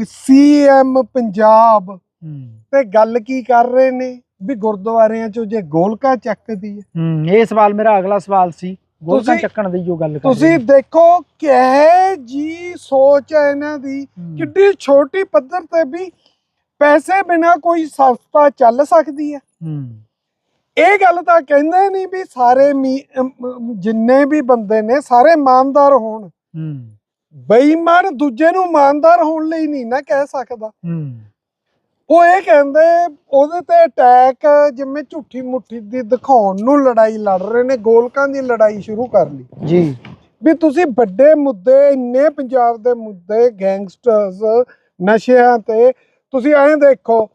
ਸੀਐਮ ਪੰਜਾਬ ਤੇ ਗੱਲ ਕੀ ਕਰ ਰਹੇ ਨੇ? ਵੀ ਗੁਰਦੁਆਰਿਆਂ ਚੋਂ ਜੇ ਗੋਲਕਾ ਚੱਕਦੀ ਹੈ। ਹੂੰ ਇਹ ਸਵਾਲ ਮੇਰਾ ਅਗਲਾ ਸਵਾਲ ਸੀ। ਗੋਲਕਾਂ ਚੱਕਣ ਦੀ ਜੋ ਗੱਲ ਕਰ ਤੁਸੀਂ ਦੇਖੋ ਕਿਹੇ ਜੀ ਸੋਚ ਹੈ ਇਹਨਾਂ ਦੀ। ਕਿੱਡੀ ਛੋਟੀ ਪੱਧਰ ਤੇ ਵੀ ਪੈਸੇ ਬਿਨਾ ਕੋਈ ਸੰਸਥਾ ਚੱਲ ਸਕਦੀ ਹੈ। ਹੂੰ। ਇਹ ਗੱਲ ਤਾਂ ਕਹਿੰਦੇ ਨਹੀਂ ਵੀ ਸਾਰੇ ਜਿੰਨੇ ਵੀ ਬੰਦੇ ਨੇ ਸਾਰੇ ਇਮਾਨਦਾਰ ਹੋਣ। ਹੂੰ। ਬੇਈਮਾਨ ਦੂਜੇ ਨੂੰ ਇਮਾਨਦਾਰ ਹੋਣ ਲਈ ਨਹੀਂ ਨਾ ਕਹਿ ਸਕਦਾ। ਹੂੰ। ਉਹ ਇਹ ਕਹਿੰਦੇ ਉਹਦੇ ਤੇ ਅਟੈਕ ਜਿਵੇਂ ਝੂਠੀ ਮੁੱਠੀ ਦੀ ਦਿਖਾਉਣ ਨੂੰ ਲੜਾਈ ਲੜ ਰਹੇ ਨੇ ਗੋਲਕਾਂ ਦੀ ਲੜਾਈ ਸ਼ੁਰੂ ਕਰ ਲਈ। ਜੀ। ਵੀ ਤੁਸੀਂ ਵੱਡੇ ਮੁੱਦੇ ਇੰਨੇ ਪੰਜਾਬ ਦੇ ਮੁੱਦੇ ਗੈਂਗਸਟਰਸ ਨਸ਼ਿਆਂ ਤੇ ਤੁਸੀਂ ਐਂ ਦੇਖੋ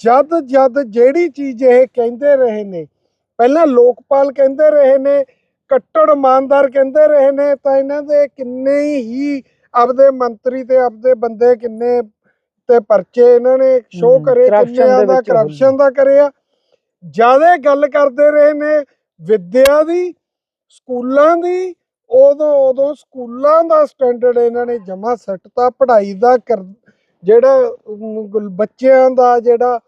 ਜਦ ਜਦ ਜਿਹੜੀ ਚੀਜ਼ ਇਹ ਕਹਿੰਦੇ ਰਹੇ ਨੇ ਪਹਿਲਾਂ ਲੋਕਪਾਲ ਕਹਿੰਦੇ ਰਹੇ ਨੇ ਕੱਟੜ ਇਮਾਨਦਾਰ ਕਹਿੰਦੇ ਰਹੇ ਨੇ ਤਾਂ ਇਹਨਾਂ ਦੇ ਕਿੰਨੇ ਹੀ ਆਪਦੇ ਮੰਤਰੀ ਤੇ ਆਪਦੇ ਬੰਦੇ ਕਿੰਨੇ ਤੇ ਪਰਚੇ ਇਹਨਾਂ ਨੇ ਸ਼ੋਅ ਕਰੇ ਕਿੰਨਿਆਂ ਦੇ ਕਰਪਸ਼ਨ ਦਾ ਕਰਿਆ। ਜ਼ਿਆਦਾ ਗੱਲ ਕਰਦੇ ਰਹੇ ਨੇ ਵਿੱਦਿਆ ਦੀ ਸਕੂਲਾਂ ਦੀ ਉਦੋਂ ਉਦੋਂ ਸਕੂਲਾਂ ਦਾ ਸਟੈਂਡਰਡ ਇਹਨਾਂ ਨੇ ਜਮਾ ਸੱਟਤਾ ਪੜ੍ਹਾਈ ਦਾ ਕਰ- ਜਿਹੜਾ ਬੱਚਿਆਂ ਦਾ ਜਿਹੜਾ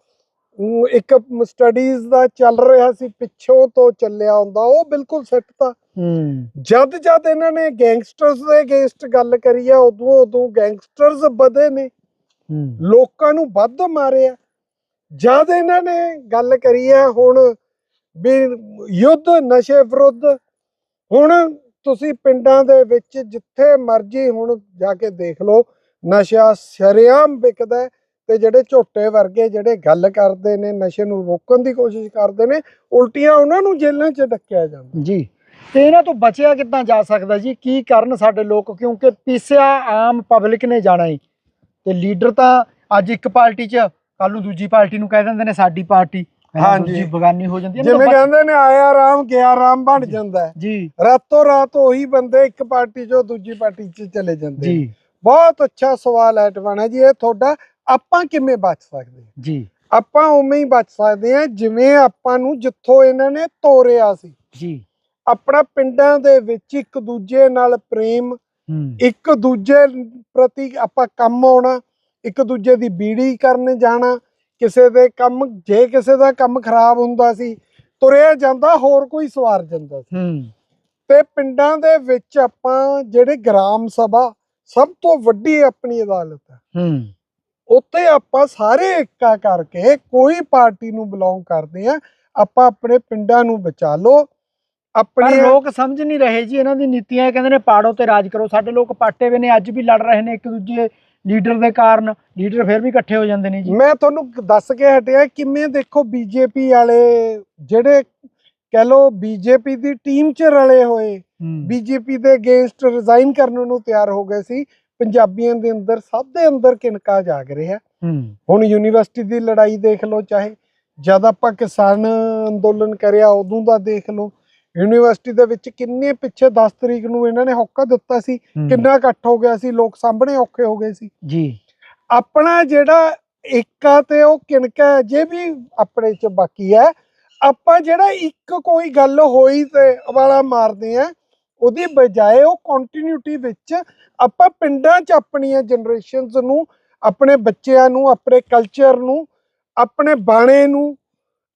ਇੱਕ ਸਟੱਡੀਜ਼ ਦਾ ਚੱਲ ਰਿਹਾ ਸੀ ਪਿੱਛੋਂ ਤੋਂ ਚੱਲਿਆ ਹੁੰਦਾ ਉਹ ਬਿਲਕੁਲ ਸੱਟਤਾ ਹੂੰ। ਜਦ ਜਦ ਇਹਨਾਂ ਨੇ ਗੈਂਗਸਟਰਸ ਦੇ ਅਗੇਂਸਟ ਗੱਲ ਕਰੀ ਆ ਉਦੋਂ ਉਦੋਂ ਗੈਂਗਸਟਰਸ ਵਧੇ ਨੇ। ਲੋਕਾਂ ਨੂੰ ਵੱਧ ਮਾਰਿਆ। ਜਦ ਇਹਨਾਂ ਨੇ ਗੱਲ ਕਰੀ ਹੈ ਹੁਣ ਵੀ ਯੁੱਧ ਨਸ਼ੇ ਵਿਰੁੱਧ ਹੁਣ ਤੁਸੀਂ ਪਿੰਡਾਂ ਦੇ ਵਿੱਚ ਜਿੱਥੇ ਮਰਜ਼ੀ ਹੁਣ ਜਾ ਕੇ ਦੇਖ ਲਓ ਨਸ਼ਾ ਸ਼ਰੇਆਮ ਵਿਕਦਾ ਤੇ ਜਿਹੜੇ ਝੋਟੇ ਵਰਗੇ ਜਿਹੜੇ ਗੱਲ ਕਰਦੇ ਨੇ ਨਸ਼ੇ ਨੂੰ ਰੋਕਣ ਦੀ ਕੋਸ਼ਿਸ਼ ਕਰਦੇ ਨੇ ਉਲਟੀਆਂ ਉਹਨਾਂ ਨੂੰ ਜੇਲ੍ਹਾਂ 'ਚ ਡੱਕਿਆ ਜਾਂਦਾ। ਜੀ। ਤੇ ਇਹਨਾਂ ਤੋਂ ਬਚਿਆ ਕਿੱਦਾਂ ਜਾ ਸਕਦਾ ਜੀ? ਕੀ ਕਰਨ ਸਾਡੇ ਲੋਕ? ਕਿਉਂਕਿ ਪੀਸਿਆ ਆਮ ਪਬਲਿਕ ਨੇ ਜਾਣਾ ਹੈ ਤੇ ਲੀਡਰ ਤਾਂ ਅੱਜ ਇੱਕ ਪਾਰਟੀ 'ਚ ਕੱਲ ਨੂੰ ਦੂਜੀ ਪਾਰਟੀ ਨੂੰ ਕਹਿ ਦਿੰਦੇ ਨੇ ਸਾਡੀ ਪਾਰਟੀ। ਹਾਂਜੀ। ਬਗਾਨੀ ਹੋ ਜਾਂਦੀ ਹੈ। ਜਿਵੇਂ ਕਹਿੰਦੇ ਨੇ ਆਇਆ ਰਾਮ ਗਿਆ ਰਾਮ ਬਣ ਜਾਂਦਾ ਜੀ। ਰਾਤੋਂ ਰਾਤ ਉਹੀ ਬੰਦੇ ਇੱਕ ਪਾਰਟੀ 'ਚੋਂ ਦੂਜੀ ਪਾਰਟੀ 'ਚ ਚਲੇ ਜਾਂਦੇ। ਜੀ। ਬਹੁਤ ਅੱਛਾ ਸਵਾਲ ਹੈ ਟਵਾਣਾ ਜੀ ਇਹ ਤੁਹਾਡਾ ਆਪਾਂ ਕਿਵੇਂ ਬਚ ਸਕਦੇ ਹਾਂ? ਜੀ। ਆਪਾਂ ਉਵੇਂ ਹੀ ਬਚ ਸਕਦੇ ਹਾਂ ਜਿਵੇਂ ਆਪਾਂ ਨੂੰ ਜਿੱਥੋਂ ਇਹਨਾਂ ਨੇ ਤੋਰਿਆ ਸੀ। ਜੀ। ਆਪਣਾ ਪਿੰਡਾਂ ਦੇ ਵਿੱਚ ਇੱਕ ਦੂਜੇ ਨਾਲ ਪ੍ਰੇਮ ਇੱਕ ਦੂਜੇ ਪ੍ਰਤੀ ਆਪਾਂ ਕੰਮ ਆਉਣਾ ਇੱਕ ਦੂਜੇ ਦੀ ਬੀੜੀ ਕਰਨ ਜਾਣਾ ਕਿਸੇ ਦੇ ਕੰਮ ਜੇ ਕਿਸੇ ਦਾ ਕੰਮ ਖਰਾਬ ਹੁੰਦਾ ਸੀ ਤੁਰਿਆ ਜਾਂਦਾ ਹੋਰ ਕੋਈ ਸਵਾਰ ਜਾਂਦਾ ਸੀ। ਤੇ ਪਿੰਡਾਂ ਦੇ ਵਿੱਚ ਆਪਾਂ ਜਿਹੜੇ ਗ੍ਰਾਮ ਸਭਾ ਸਭ ਤੋਂ ਵੱਡੀ ਆਪਣੀ ਅਦਾਲਤ ਹੈ। ਹੂੰ। ਉੱਤੇ ਆਪਾਂ ਸਾਰੇ ਇੱਕਾ ਕਰਕੇ ਕੋਈ ਪਾਰਟੀ ਨੂੰ ਬਿਲੋਂਗ ਕਰਦੇ ਆ ਆਪਾਂ ਆਪਣੇ ਪਿੰਡਾਂ ਨੂੰ ਬਚਾ ਲਓ ਆਪਣੇ ਲੋਕ ਸਮਝ ਨਹੀਂ ਰਹੇ ਜੀ ਇਹਨਾਂ ਦੀ ਨੀਤੀਆਂ ਕਹਿੰਦੇ ਨੇ ਪਾੜੋ ਤੇ ਰਾਜ ਕਰੋ। ਸਾਡੇ ਲੋਕ ਪਾਟੇ ਵੇ ਨੇ ਅੱਜ ਵੀ ਲੜ ਰਹੇ ਨੇ ਇੱਕ ਦੂਜੇ ਲੀਡਰ ਦੇ ਕਾਰਨ। ਲੀਡਰ ਫਿਰ ਵੀ ਇਕੱਠੇ ਹੋ ਜਾਂਦੇ ਨੇ ਜੀ। ਮੈਂ ਤੁਹਾਨੂੰ ਦੱਸ ਕੇ ਹਟਿਆ ਕਿਵੇਂ ਦੇਖੋ ਬੀਜੇਪੀ ਵਾਲੇ ਜਿਹੜੇ ਕਹਿ ਲੋ ਬੀਜੇਪੀ ਦੀ ਟੀਮ 'ਚ ਰਲੇ ਹੋਏ ਬੀਜੇਪੀ ਦੇ ਅਗੇਂਸਟ ਰਿਜ਼ਾਈਨ ਕਰਨ ਨੂੰ ਤਿਆਰ ਹੋ ਗਏ ਸੀ ਪੰਜਾਬੀਆਂ ਦੇ ਅੰਦਰ ਸਭ ਦੇ ਅੰਦਰ ਕਿਨਕਾ ਜਾਗ ਰਿਹਾ। ਹੁਣ ਯੂਨੀਵਰਸਿਟੀ ਦੀ ਲੜਾਈ ਦੇਖ ਲਓ ਚਾਹੇ ਜਦ ਆਪਾਂ ਕਿਸਾਨ ਅੰਦੋਲਨ ਕਰਿਆ ਉਦੋਂ ਦਾ ਦੇਖ ਲਓ ਯੂਨੀਵਰਸਿਟੀ ਦੇ ਵਿੱਚ ਕਿੰਨੇ ਪਿੱਛੇ 10 ਤਰੀਕ ਨੂੰ ਇਹਨਾਂ ਨੇ ਹੋਕਾ ਦਿੱਤਾ ਸੀ। ਕਿੰਨਾ ਇਕੱਠ ਹੋ ਗਿਆ ਸੀ ਲੋਕ ਸਾਹਮਣੇ ਔਖੇ ਹੋ ਗਏ ਸੀ। ਜੀ। ਆਪਣਾ ਜਿਹੜਾ ਏਕਾ ਤੇ ਉਹ ਕਿਣਕਾ ਜੇ ਵੀ ਆਪਣੇ ਚ ਬਾਕੀ ਹੈ ਆਪਾਂ ਜਿਹੜਾ ਇੱਕ ਕੋਈ ਗੱਲ ਹੋਈ ਤੇ ਵਾਲਾ ਮਾਰਦੇ ਆ ਉਹਦੀ ਬਜਾਏ ਉਹ ਕੰਟੀਨਿਊਟੀ ਵਿੱਚ ਆਪਾਂ ਪਿੰਡਾਂ 'ਚ ਆਪਣੀਆਂ ਜਨਰੇਸ਼ਨਸ ਨੂੰ ਆਪਣੇ ਬੱਚਿਆਂ ਨੂੰ ਆਪਣੇ ਕਲਚਰ ਨੂੰ ਆਪਣੇ ਬਾਣੇ ਨੂੰ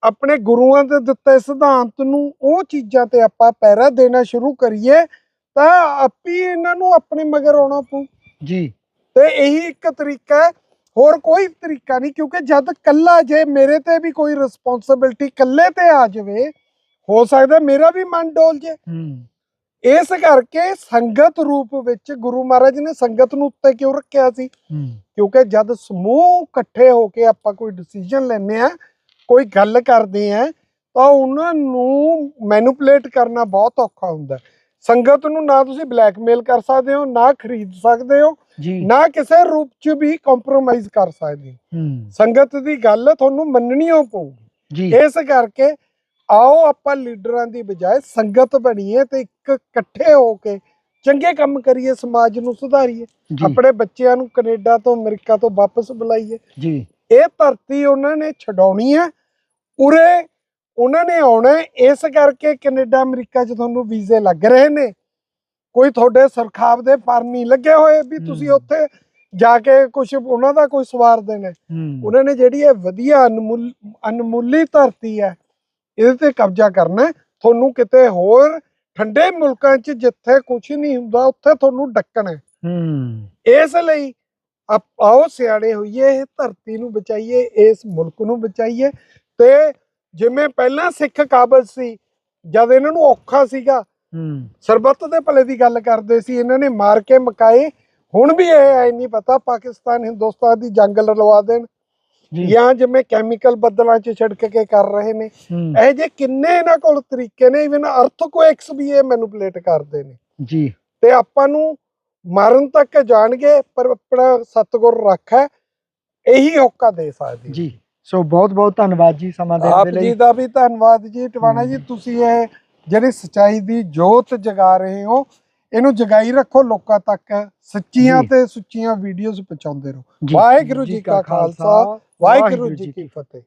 ਆਪਣੇ ਗੁਰੂਆਂ ਦੇ ਦਿੱਤੇ ਸਿਧਾਂਤ ਨੂੰ ਉਹ ਚੀਜ਼ਾਂ ਤੇ ਆਪਾਂ ਪਹਿਰਾ ਦੇਣਾ ਸ਼ੁਰੂ ਕਰੀਏ ਤਾਂ ਆਪੀ ਇਹਨਾਂ ਨੂੰ ਆਪਣੇ ਮਗਰ ਆਉਣਾ ਪਊ। ਜੀ। ਤੇ ਇਹੀ ਇੱਕ ਤਰੀਕਾ ਹੈ ਹੋਰ ਕੋਈ ਤਰੀਕਾ ਨਹੀਂ ਕਿਉਂਕਿ ਜਦ ਕੱਲਾ ਜੇ ਮੇਰੇ ਤੇ ਵੀ ਕੋਈ ਰਿਸਪੌਂਸਿਬਿਲਟੀ ਕੱਲੇ ਤੇ ਆ ਜਾਵੇ ਹੋ ਸਕਦਾ ਮੇਰਾ ਵੀ ਮਨ ਡੋਲ ਜੇ। ਹੂੰ। ਇਸ ਕਰਕੇ ਸੰਗਤ ਰੂਪ ਵਿੱਚ ਗੁਰੂ ਮਹਾਰਾਜ ਨੇ ਸੰਗਤ ਨੂੰ ਉੱਤੇ ਕਿਉਂ ਰੱਖਿਆ ਸੀ? ਕਿਉਂਕਿ ਜਦ ਸਮੂਹ ਇਕੱਠੇ ਹੋ ਕੇ ਆਪਾਂ ਕੋਈ ਡਿਸੀਜਨ ਲੈਂਦੇ ਆ ਕੋਈ ਗੱਲ ਕਰਦੇ ਆ ਤਾਂ ਉਹਨਾਂ ਨੂੰ ਮੈਨੂਪੂਲੇਟ ਕਰਨਾ ਬਹੁਤ ਔਖਾ ਹੁੰਦਾ। ਹੈ। ਸੰਗਤ ਨੂੰ ਨਾ ਤੁਸੀਂ ਬਲੈਕਮੇਲ ਕਰ ਸਕਦੇ ਹੋ ਨਾ ਖਰੀਦ ਸਕਦੇ ਹੋ ਨਾ ਕਿਸੇ ਰੂਪ 'ਚ ਵੀ ਕੰਪਰੋਮਾਈਜ਼ ਕਰ ਸਕਦੇ ਹੋ। ਹੂੰ। ਸੰਗਤ ਦੀ ਗੱਲ ਤੁਹਾਨੂੰ ਮੰਨਣੀ ਓ ਪਊਗੀ ਇਸ ਕਰਕੇ ਆਓ ਆਪਾਂ ਲੀਡਰਾਂ ਦੀ ਬਜਾਏ ਸੰਗਤ ਬਣੀਏ ਤੇ ਇੱਕ ਇਕੱਠੇ ਹੋ ਕੇ ਚੰਗੇ ਕੰਮ ਕਰੀਏ ਸਮਾਜ ਨੂੰ ਸੁਧਾਰੀਏ ਆਪਣੇ ਬੱਚਿਆਂ ਨੂੰ ਕੈਨੇਡਾ ਤੋਂ ਅਮਰੀਕਾ ਤੋਂ ਵਾਪਸ ਬੁਲਾਈਏ। ਜੀ। ਇਹ ਧਰਤੀ ਉਹਨਾਂ ਨੇ ਛਡਾਉਣੀ ਹੈ। ਉਰੇ ਉਹਨਾਂ ਨੇ ਆਉਣਾ। ਇਸ ਕਰਕੇ ਕੈਨੇਡਾ ਅਮਰੀਕਾ 'ਚ ਤੁਹਾਨੂੰ ਵੀਜ਼ੇ ਲੱਗ ਰਹੇ ਨੇ ਕੋਈ ਤੁਹਾਡੇ ਸਰਖਾਵ ਦੇ ਫਾਰਮ ਨਹੀਂ ਲੱਗੇ ਹੋਏ ਵੀ ਤੁਸੀਂ। ਉੱਥੇ ਜਾ ਕੇ ਕੁਝ ਉਹਨਾਂ ਦਾ ਕੋਈ ਸਵਾਰ ਦੇਣਾ ਉਹਨਾਂ ਨੇ ਜਿਹੜੀ ਇਹ ਵਧੀਆ ਅਨਮੁੱਲ ਅਨਮੁੱਲੀ ਧਰਤੀ ਹੈ ਇਹਦੇ ਤੇ ਕਬਜ਼ਾ ਕਰਨਾ। ਤੁਹਾਨੂੰ ਕਿਤੇ ਹੋਰ ਠੰਡੇ ਮੁਲਕਾਂ 'ਚ ਜਿੱਥੇ ਕੁਝ ਨਹੀਂ ਹੁੰਦਾ ਉੱਥੇ ਤੁਹਾਨੂੰ ਡੱਕਣਾ ਇਸ ਲਈ ਆਪ- ਆਓ ਸਿਆਣੇ ਹੋਈਏ ਇਹ ਧਰਤੀ ਨੂੰ ਬਚਾਈਏ ਇਸ ਮੁਲਕ ਨੂੰ ਬਚਾਈਏ ਤੇ ਜਿਵੇਂ ਪਹਿਲਾਂ ਸਿੱਖ ਕਾਬਲ ਸੀ ਜਦ ਇਹਨਾਂ ਨੂੰ ਔਖਾ ਸੀਗਾ ਹੂੰ। ਸਰਬੱਤ ਦੇ ਭਲੇ ਦੀ ਗੱਲ ਕਰਦੇ ਸੀ ਇਹਨਾਂ ਨੇ ਮਾਰ ਕੇ ਮਕਾਏ। ਹੁਣ ਵੀ ਇਹ ਐ ਨਹੀਂ ਪਤਾ ਪਾਕਿਸਤਾਨ ਹਿੰਦੁਸਤਾਨ ਦੀ ਜੰਗ ਲੜਵਾ ਦੇਣ। ਜੀ। ਜਿਵੇਂ ਕੈਮੀਕਲ ਬੱਦਲਾਂ 'ਚ ਛਿੜਕ ਕੇ ਕਰ ਰਹੇ ਨੇ। ਇਹ ਜੇ ਕਿੰਨੇ ਇਹਨਾਂ ਕੋਲ ਤਰੀਕੇ ਨੇ ਇਵਨ ਅਰਥਕੁਏਕਸ ਵੀ ਇਹ ਮੈਨੂਪਲੇਟ ਕਰਦੇ ਨੇ। ਜੀ। ਤੇ ਆਪਾਂ ਨੂੰ ਮਾਰਨ ਤੱਕ ਜਾਣਗੇ ਪਰ ਆਪਣਾ ਸਤਿਗੁਰ ਰੱਖ ਹੈ ਇਹੀ ਹੋਕਾ ਦੇ ਸਕਦੇ ਜੀ। ਸੋ ਬਹੁਤ ਬਹੁਤ ਧੰਨਵਾਦ ਜੀ ਸਮਾਂ ਦੇਣ ਆਪ ਦੇ ਜੀ ਲਈ ਦਾ ਵੀ ਧੰਨਵਾਦ ਜੀ ਟਵਾਣਾ ਜੀ। ਤੁਸੀਂ ਇਹ ਜਿਹੜੀ ਸਚਾਈ ਦੀ ਜੋਤ ਜਗਾ ਰਹੇ ਹੋ ਇਹਨੂੰ ਜਗਾਈ ਰੱਖੋ ਲੋਕਾਂ ਤੱਕ ਸੱਚੀਆਂ ਜੀ। ਤੇ ਸੁੱਚੀਆਂ ਵੀਡੀਓਜ਼ ਪਹੁੰਚਾਉਂਦੇ ਰਹੋ ਵਾਹਿਗੁਰੂ ਜੀ ਕਾ ਖਾਲਸਾ ਵਾਹਿਗੁਰੂ ਜੀ ਕੀ ਫਤਿਹ